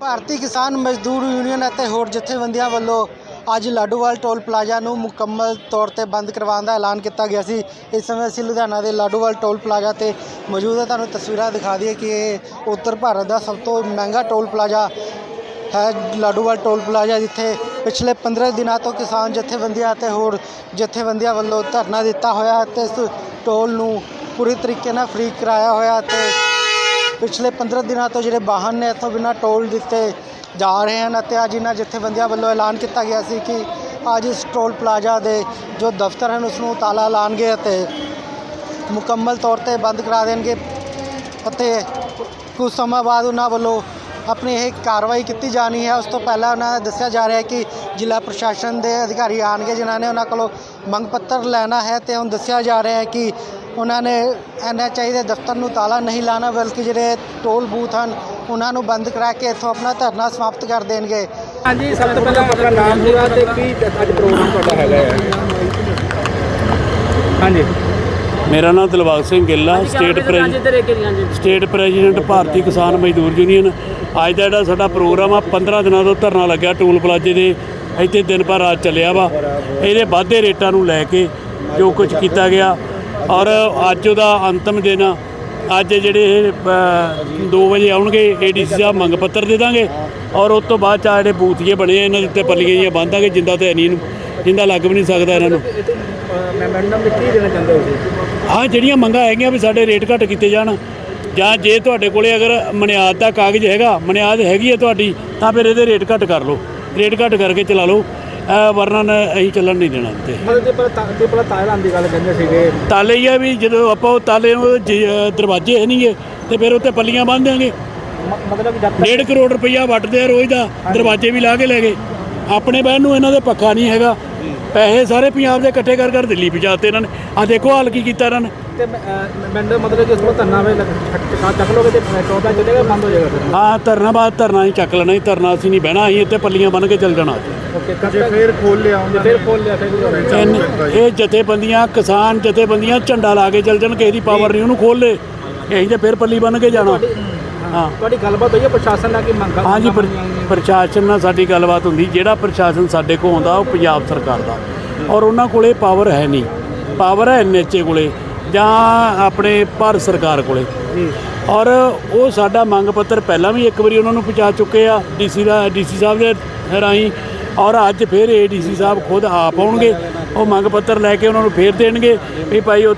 ਭਾਰਤੀ Kisan Mazdoor union ਅਤੇ ਹੋਰ ਜਥੇਬੰਦੀਆਂ ਵੱਲੋਂ ਅੱਜ ਲਾਡੂਵਾਲ ਟੋਲ ਪਲਾਜ਼ਾ ਨੂੰ ਮੁਕੰਮਲ ਤੌਰ ਤੇ ਬੰਦ ਕਰਵਾਉਣ ਦਾ ਐਲਾਨ ਕੀਤਾ ਗਿਆ ਸੀ। ਇਸ ਸਮੇਂ ਅਸੀਂ ਲੁਧਿਆਣਾ ਦੇ ਲਾਡੂਵਾਲ ਟੋਲ ਪਲਾਜ਼ਾ ਤੇ ਮੌਜੂਦ ਹੈ। ਤੁਹਾਨੂੰ ਤਸਵੀਰਾਂ ਦਿਖਾ ਦਈਏ ਕਿ ਇਹ ਉੱਤਰ ਭਾਰਤ ਦਾ ਸਭ ਤੋਂ ਮਹਿੰਗਾ ਟੋਲ ਪਲਾਜ਼ਾ ਹੈ, ਲਾਡੂਵਾਲ ਟੋਲ ਪਲਾਜ਼ਾ, ਜਿੱਥੇ ਪਿਛਲੇ 15 ਦਿਨਾਂ ਤੋਂ ਕਿਸਾਨ ਜਥੇਬੰਦੀਆਂ ਅਤੇ ਹੋਰ ਜਥੇਬੰਦੀਆਂ ਵੱਲੋਂ ਧਰਨਾ ਦਿੱਤਾ ਹੋਇਆ ਹੈ ਤੇ ਇਸ ਟੋਲ ਨੂੰ ਪੂਰੀ ਤਰੀਕੇ ਨਾਲ ਫ੍ਰੀ ਕਰਾਇਆ ਹੋਇਆ ਤੇ ਪਿਛਲੇ 15 ਦਿਨਾਂ ਤੋਂ ਜਿਹੜੇ ਵਾਹਨ ਨੇ ਇੱਥੋਂ ਬਿਨਾਂ ਟੋਲ ਦਿੱਤੇ ਜਾ ਰਹੇ ਹਨ ਅਤੇ ਅੱਜ ਇਹਨਾਂ ਜਥੇਬੰਦੀਆਂ ਵੱਲੋਂ ਐਲਾਨ ਕੀਤਾ ਗਿਆ ਸੀ ਕਿ ਅੱਜ ਇਸ ਟੋਲ ਪਲਾਜ਼ਾ ਦੇ ਜੋ ਦਫ਼ਤਰ ਹਨ ਉਸ ਨੂੰ ਤਾਲਾ ਲਾਣਗੇ ਅਤੇ ਮੁਕੰਮਲ ਤੌਰ ਤੇ ਬੰਦ ਕਰਾ ਦੇਣਗੇ ਅਤੇ ਕੁਝ ਸਮਾਂ ਬਾਅਦ ਉਹਨਾਂ ਵੱਲੋਂ ਆਪਣੀ ਇਹ ਕਾਰਵਾਈ ਕੀਤੀ ਜਾਣੀ ਹੈ। ਉਸ ਤੋਂ ਪਹਿਲਾਂ ਉਹਨਾਂ ਨੇ ਦੱਸਿਆ ਜਾ ਰਿਹਾ ਹੈ ਕਿ ਜ਼ਿਲ੍ਹਾ ਪ੍ਰਸ਼ਾਸਨ ਦੇ ਅਧਿਕਾਰੀ ਆਣਗੇ ਜਿਨ੍ਹਾਂ ਨੇ ਉਹਨਾਂ ਕੋਲੋਂ ਮੰਗ ਪੱਤਰ ਲੈਣਾ ਹੈ ਤੇ ਹੁਣ ਦੱਸਿਆ ਜਾ ਰਿਹਾ ਹੈ ਕਿ ਉਹਨਾਂ ਨੇ ਐਨਐਚਆਈ ਦੇ ਦਫ਼ਤਰ ਨੂੰ ਤਾਲਾ ਨਹੀਂ ਲਾਣਾ ਬਲਕਿ ਜਿਹੜੇ ਟੋਲ ਬੂਥ ਹਨ ਉਹਨਾਂ ਨੂੰ ਬੰਦ ਕਰਾ ਕੇ ਇੱਥੋਂ ਆਪਣਾ ਧਰਨਾ ਸਮਾਪਤ ਕਰ ਦੇਣਗੇ। ਹਾਂਜੀ ਸਭ ਤੋਂ ਪਹਿਲਾਂ ਆਪਣਾ ਨਾਮ ਪੂਰਾ ਤੇ ਕੀ ਅੱਜ ਪ੍ਰੋਗਰਾਮ ਤੁਹਾਡਾ ਹੈਗਾ ਹੈ? ਹਾਂਜੀ। ਮੇਰਾ ਨਾਮ Dilbagh Singh Gill state president state president Bharti Kisan Mazdoor union ਅੱਜ ਦਾ ਜਿਹੜਾ ਸਾਡਾ ਪ੍ਰੋਗਰਾਮ ਆ 15 ਦਿਨਾਂ ਤੋਂ ਧਰਨਾ ਲੱਗਿਆ ਟੂਲ ਪਲਾਜ਼ੇ ਦੇ। ਇੱਥੇ ਦਿਨ ਭਰ ਰਾਤ ਚੱਲਿਆ ਵਾ। ਇਹਦੇ ਵਾਧੇ ਰੇਟਾਂ ਨੂੰ ਲੈ ਕੇ ਜੋ ਕੁਝ ਕੀਤਾ ਗਿਆ ਔਰ ਅੱਜ ਉਹਦਾ ਅੰਤਮ ਦਿਨ ਆ। ਅੱਜ ਜਿਹੜੇ ਇਹ 2 ਵਜੇ ਆਉਣਗੇ ਏਡੀਸੀ ਸਾਹਿਬ ਮੰਗ ਪੱਤਰ ਦੇ ਦਾਂਗੇ। ਔਰ ਉਸ ਤੋਂ ਬਾਅਦ ਚ ਜਿਹੜੇ ਬੂਥੀਏ ਬਣੇ ਇਹਨਾਂ ਦੇ ਉੱਤੇ ਪੱਲੀਆਂ ਜਿਹੀਆਂ ਬੰਨ੍ਹ ਦਾਂਗੇ ਜਿੰਦਾ ਤੇ ਨਹੀਂ ਜਿੰਦਾ ਲੱਗ ਵੀ ਨਹੀਂ ਸਕਦਾ ਇਹਨਾਂ ਨੂੰ। ਮੈਂ ਮੈਡਮ ਦੇ ਕੀ ਦੇਣਾ ਚਾਹੁੰਦੇ ਹੋ ਹਾਂ ਜਿਹੜੀਆਂ ਮੰਗਾਂ ਹੈਗੀਆਂ ਵੀ ਸਾਡੇ ਰੇਟ ਘੱਟ ਕੀਤੇ ਜਾਣ। ਜਾਂ ਜੇ ਤੁਹਾਡੇ ਕੋਲੇ ਅਗਰ ਮਨਿਆਦ ਦਾ ਕਾਗਜ਼ ਹੈਗਾ ਮਨਿਆਦ ਹੈਗੀ ਹੈ ਤੁਹਾਡੀ ਤਾਂ ਫਿਰ ਇਹਦੇ ਰੇਟ ਘੱਟ ਕਰ ਲਓ। ਰੇਟ ਘੱਟ ਕਰਕੇ ਚਲਾ ਲਓ। ਅਹ ਵਰਨਾ ਨਾ ਅਸੀਂ ਚੱਲਣ ਨਹੀਂ ਦੇਣਾ ਤੇ ਮਤਲਬ ਤੇ ਪਹਿਲਾਂ ਤੇ ਪਹਿਲਾਂ ਤਾਇਲਾਂ ਦੀ ਗੱਲ ਕਹਿੰਦੇ ਸੀਗੇ। ਤਾਲੇ ਹੀ ਆ ਵੀ ਜਦੋਂ ਆਪਾਂ ਉਹ ਤਾਲੇ ਜ- ਦਰਵਾਜ਼ੇ ਹੈ ਨਹੀਂਗੇ ਤੇ ਫਿਰ ਉੱਤੇ ਪੱਲੀਆਂ ਬੰਨ੍ਹ ਦਿਆਂਗੇ। ਮ- ਮਤਲਬ ਜਦ ਤੱਕ ਡੇਢ ਕਰੋੜ ਰੁਪਈਆ ਵੱਟਦੇ ਆ ਰੋਜ਼ ਦਾ ਦਰਵਾਜ਼ੇ ਵੀ ਲਾ ਕੇ ਲੈ ਗਏ। ਆਪਣੇ ਬਹਿਣ ਨੂੰ ਇਹਨਾਂ ਦੇ ਪੱਖਾ ਨਹੀਂ ਹੈਗਾ। ਪੈਸੇ ਸਾਰੇ ਪੰਜਾਬ ਦੇ ਇਕੱਠੇ ਕਰ ਕਰ ਦਿੱਲੀ ਪਹੁੰਚਾਤੇ ਇਹਨਾਂ ਨੇ। ਆ ਦੇਖੋ ਹਾਲ ਕੀ ਕੀਤਾ ਇਹਨਾਂ ਨੇ। ਤੇ ਮਤਲਬ ਕਿ ਉਸ ਧੰਨਾ ਵੇ ਚੱਕ ਲੋਗੇ ਤੇ ਟੋਪਾ ਚੱਲੇਗਾ ਬੰਦ ਹੋ ਜਾਏਗਾ ਫਿਰ। ਹਾਂ ਧਰਨਾ ਬਾਅਦ ਧਰਨਾ ਹੀ ਚੱਕ ਲੈਣਾ ਹੀ ਧਰਨਾ ਅਸੀਂ ਨਹੀਂ ਬਹਿਣਾ ਅਸੀਂ ਇੱਥੇ ਪੱਲੀਆਂ ਬੰਨ੍ਹ ਕੇ ਚੱਲ ਜਾਣਾ। ਓਕੇ ਜੇ ਫਿਰ ਖੋਲ ਲਿਆ ਜੇ ਫਿਰ ਖੋਲ ਲਿਆ ਫਿਰ ਇਹਨ- ਇਹ ਜਥੇਬੰਦੀਆਂ ਕਿਸਾਨ ਜਥੇਬੰਦੀਆਂ ਝੰਡਾ ਲਾ ਕੇ ਚੱਲ ਜਾਣ ਕਿਸੇ ਦੀ ਪਾਵਰ ਨਹੀਂ ਉਹਨੂੰ ਖੋਲ ਲੇ। ਅਸੀਂ ਤੇ ਫਿਰ ਪੱਲੀ ਬੰਨ੍ਹ ਕੇ ਜਾਣਾ। ਹਾਂ। ਤੁਹਾਡੀ ਗੱਲਬਾਤ ਹੋਈ ਹੈ ਪ੍ਰਸ਼ਾਸਨ ਨਾਲ ਕਿ ਮੰਗਾਂ ਹਾਂਜੀ ਪ੍ਰ- ਮੰਗਾਂ? ਪ੍ਰਸ਼ਾਸਨ ਨਾਲ ਸਾਡੀ ਗੱਲਬਾਤ ਹੁੰਦੀ ਜਿਹੜਾ ਪ੍ਰਸ਼ਾਸਨ ਸਾਡੇ ਕੋਲ ਆਉਂਦਾ ਉਹ ਪੰਜਾਬ ਸਰਕਾਰ ਦਾ। ਔਰ ਉਹਨਾਂ ਕੋਲੇ ਪਾਵਰ ਹੈ ਨਹੀਂ। ਪਾਵਰ ਹੈ ਐਨਐਚਏ ਕੋਲੇ ਜਾਂ ਆਪਣੇ ਭਾਰਤ ਸਰਕਾਰ ਕੋਲੇ। ਔਰ ਉਹ ਸਾਡਾ ਮੰਗ ਪੱਤਰ ਪਹਿਲਾਂ ਵੀ ਇੱਕ ਵਾਰੀ ਉਹਨਾਂ ਨੂੰ ਪਹੁੰਚਾ ਚੁੱਕੇ ਆ ਡੀਸੀ ਦਾ ਡੀਸੀ ਸਾਹਿਬ ਦੇ ਰਾਹੀਂ। ਔਰ ਅੱਜ ਫਿਰ ਏਡੀਸੀ ਸਾਹਿਬ ਖੁਦ ਆਪ ਆਉਣਗੇ, ਉਹ ਮੰਗ ਪੱਤਰ ਲੈ ਕੇ ਉਹਨਾਂ ਨੂੰ ਫੇਰ ਦੇਣਗੇ ਵੀ ਭਾਈ ਉਹ